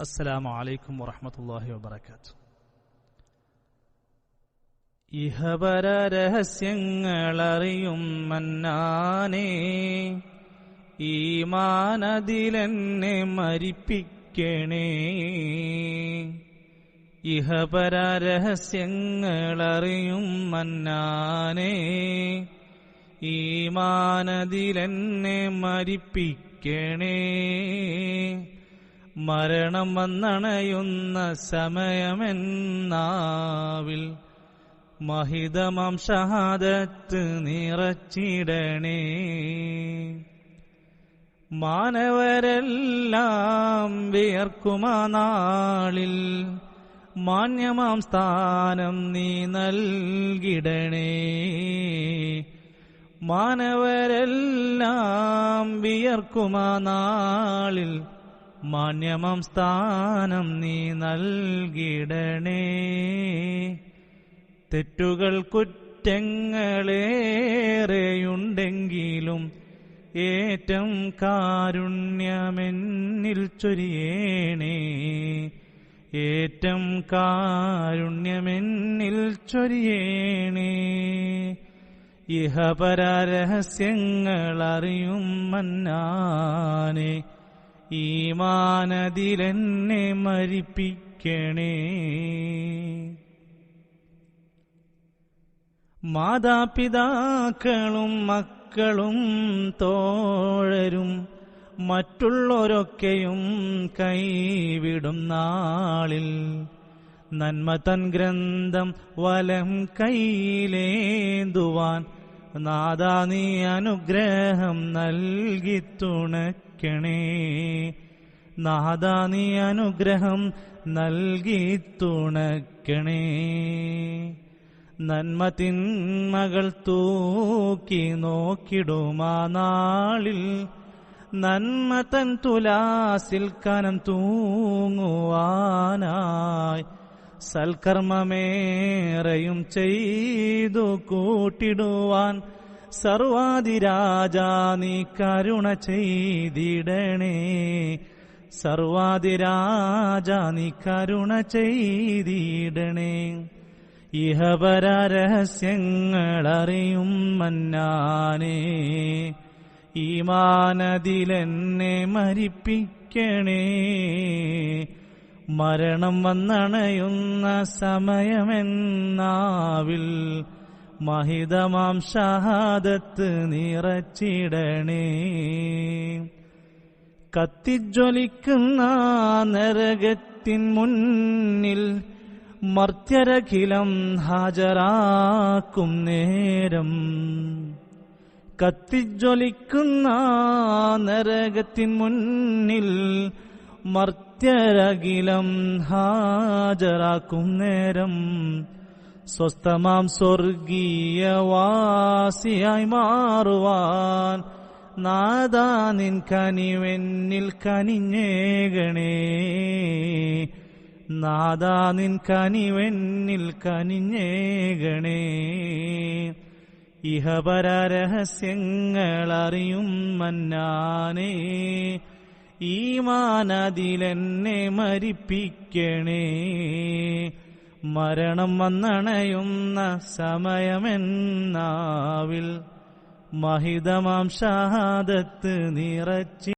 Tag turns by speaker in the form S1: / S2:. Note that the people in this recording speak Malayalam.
S1: അസ്സലാമു അലൈക്കും വറഹമത്തല്ലാഹി വബർക്കാത്തു ഇഹപര രഹസ്യങ്ങളറിയും മന്നാനേ ഈമാനതിലെന്നെ മരിപ്പിക്കണേ. ഇഹപര രഹസ്യങ്ങളറിയും മന്നാനേ ഈമാനതിലെന്നെ മരിപ്പിക്കണേ. മരണം വന്നണയുന്ന സമയമെന്നാവിൽ മഹിതമം ഷഹാദത്ത് നിറച്ചിടണേ. മാനവരെല്ലാം വിയർക്കുമാ നാളിൽ മാന്യമാം സ്ഥാനം നീ നൽകിടണേ. മാനവരെല്ലാം വിയർക്കുമാ നാളിൽ മാന്യമം സ്ഥാനം നീ നൽകിടണേ. തെറ്റുകൾ കുറ്റങ്ങളേറെയുണ്ടെങ്കിലും ഏറ്റം കാരുണ്യമെന്നിൽ ചൊരിയേണേ. ഏറ്റം കാരുണ്യമെന്നിൽ ചൊരിയേണേ. ഇഹപര മന്നാനേ മന്നാനെ ഈമാനതിലെന്നെ മരിപ്പിക്കണേ. മാതാപിതാക്കളും മക്കളും തോഴരും മറ്റുള്ളവരൊക്കെയും കൈവിടും നാളിൽ. നന്മ തൻ ഗ്രന്ഥം വലം കയ്യിലേന്തുവാൻ നാദാ നീ അനുഗ്രഹം നൽകി തുണക്കണേ നാദാ നീ അനുഗ്രഹം നൽകി തുണക്കണേ നന്മ തിന്മകൾ തൂക്കി നോക്കിടുമാ നാളിൽ. നന്മ തൻ തുലാസിൽ കനം തൂങ്ങുവാനായി. സൽക്കർമ്മമേറെയും ചെയ്തു കൂട്ടിടുവാൻ സർവാതിരാജാ നീ കരുണ ചെയ്തിടണേ. സർവാതിരാജാ നീ കരുണ ചെയ്തിടണേ. ഇഹപര രഹസ്യങ്ങളറിയും മന്നാനേ. ഈമാനതിലെന്നെ മരിപ്പിക്കണേ. മരണം വന്നണയുന്ന സമയമെന്നാവിൽ മഹിതമാം ഷഹാദത്ത് നിറച്ചിടണേ. കത്തിജ്വലിക്കുന്ന നരകത്തിൻ മുന്നിൽ മർത്യരഖിലം ഹാജരാക്കും നേരം. കത്തിജ്വലിക്കുന്ന നരകത്തിൻ മുന്നിൽ മർത്യരകിലം ഹാജരാക്കും നേരം. സ്വസ്ഥമാം സ്വർഗീയവാസിയായി മാറുവാൻ നാദാ നിൻ കനിവെന്നിൽ കനിഞ്ഞേകണേ. നാദാ നിൻ കനിവെന്നിൽ കനിഞ്ഞേകണേ. ഇഹപര രഹസ്യങ്ങളറിയും മന്നാനേ. ഈമാനതിലെന്നെ മരിപ്പിക്കണേ. മരണം വന്നണയുന്ന സമയമെന്നാവിൽ മഹിതമാം ഷഹാദത്ത് നിറച്ചി